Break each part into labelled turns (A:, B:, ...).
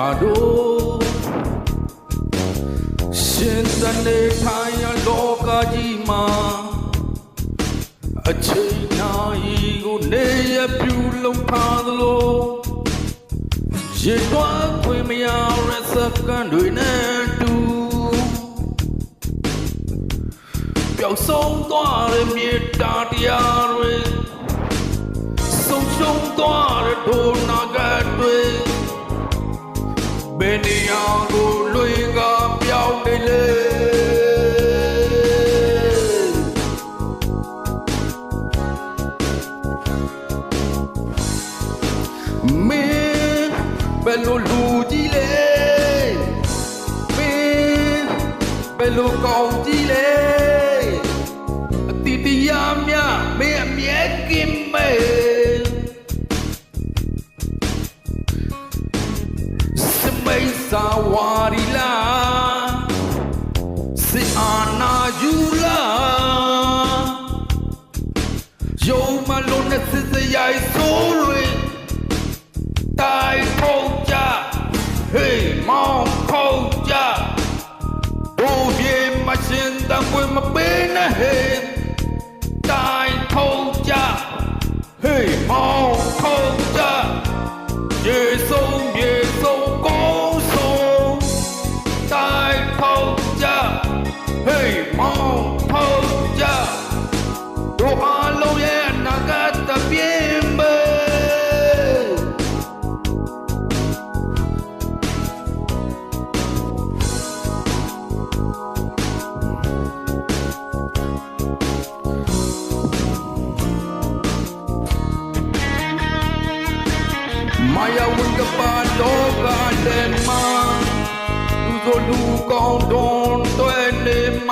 A: ငါတို့ရှင်သန်နေထိုင်ရလောကကြီးမှာအချိန်နာရီကိုနေရပြူလုံးထားသလိုရေတွားခွင့်မရရစကန်တွေနဲ့တူပျောက်ဆုံးသွားတဲ့မြေတာတရားတွေဆုံးရှုံးသွားတဲ့ဒုနာကတွေ ဘယ်နေရာကိုလွင်ကပြောင်းနေလဲမင်းဘယ်လိုလူကြီးလဲမင်းဘယ်လိုကောင်းကြီးလဲအတိတရားများမင်းအမြဲကင်းမဲ စာဝါရီလာစေအာနာယူလာယုံမလုံးနဲ့စစ်စရိုက်ဆိုးတွေတိုင်းထုံးကြဟေးမောင်ထုံးကြဘိုးပြေမရှင်တံွေမပေးနဲ့ဟေးတိုင်းထုံးကြဟေးမောင်ထုံးကြရေဆုံးရေ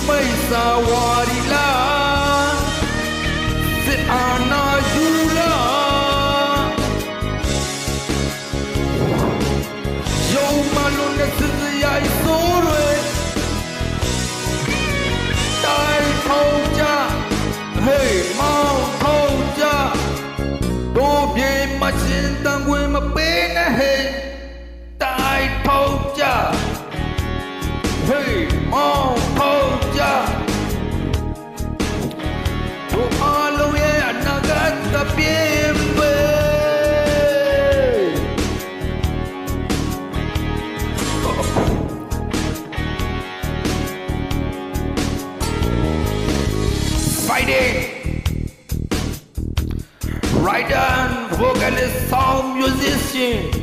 A: စမိတ် gente.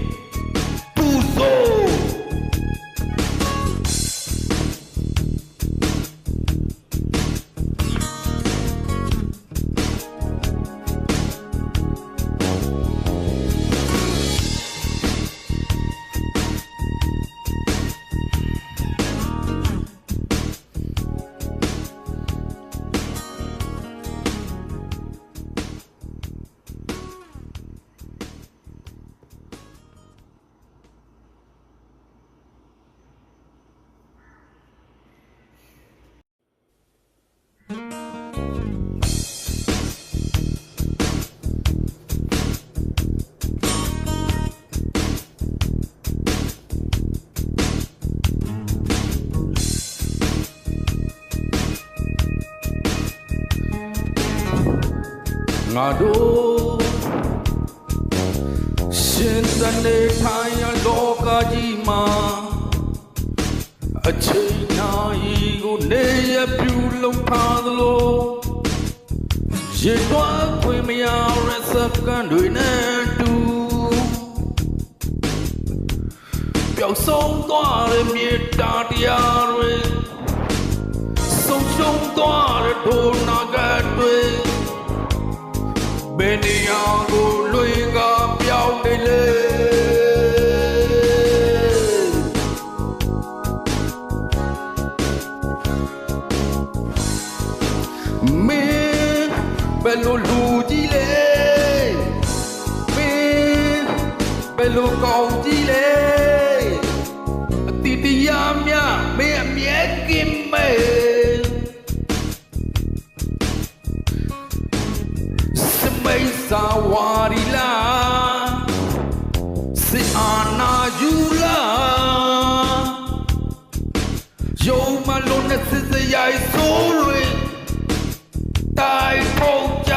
A: ငါတို့ရှင်သန်နေထိုင်ရလောကကြီးမှာအချိန်နာရီကိုနေရပြူလလုံးထားသလိုရေတွားခွင့်မရတဲ့စကန်တွေနဲ့တူပျောက်ဆုံးသွားတဲ့မြေတာတရားတွေဆုံးရှုံးသွားတဲ့ဒုနာကတွေ ဘယ်နေရာကိုလွင်ကပြောင်းနေလဲမင်းဘယ်လိုလူကြီးလဲမင်းဘယ်လိုကောင်းကြီးလဲအတိတရားများမင်းအမြဲကင်းမဲ စာဝါရီလာစစ်အာနာယူလာယုံမလုံးနဲ့စစ်စရိုက်ဆိုးတွေတိုင်ထုံကြ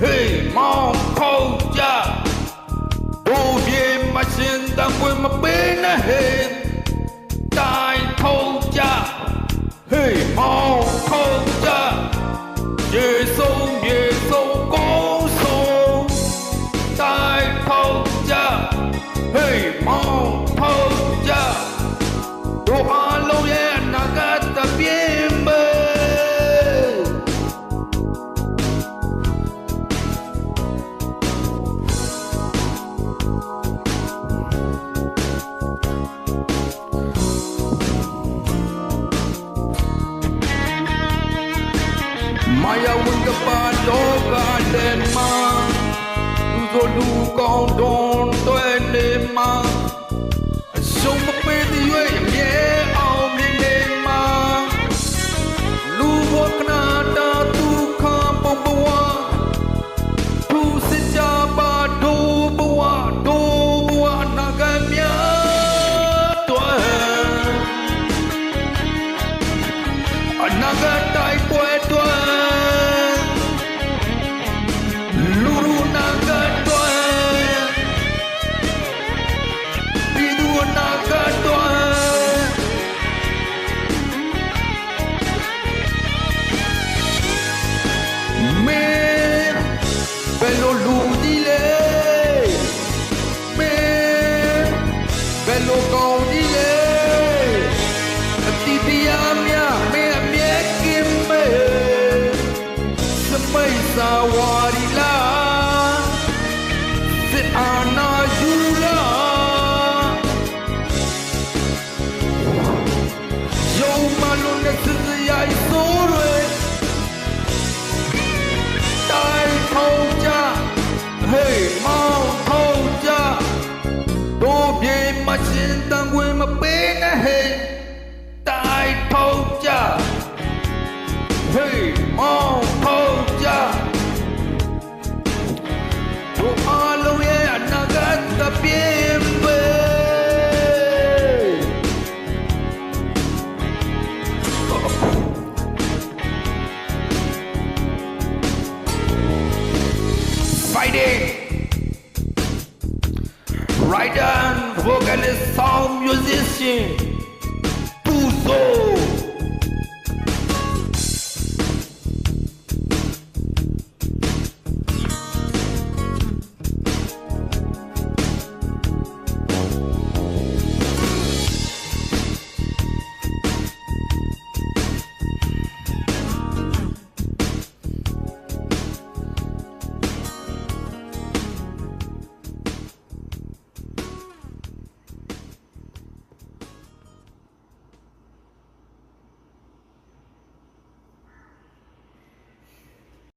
A: ဟေးမောင်ထုံကြဘိုးပြေမရှင်တံပွေမပေးနဲ့ဟေးတိုင်ထုံကြဟေးမောင်ထုံကြရေဆုံးရေ အရှုံးမပေးသေးရဲ့အမြဲအောင်မြင်နေမှာလူဘဝကနာတာဒုက္ခပုံဘဝသူစစ်ကြပါဒိုးဘဝဒိုးဘဝအနာဂတ်များတွဲအနာဂတ်တိုက်ပွဲတွ မိတ်စာဝါရီလာစ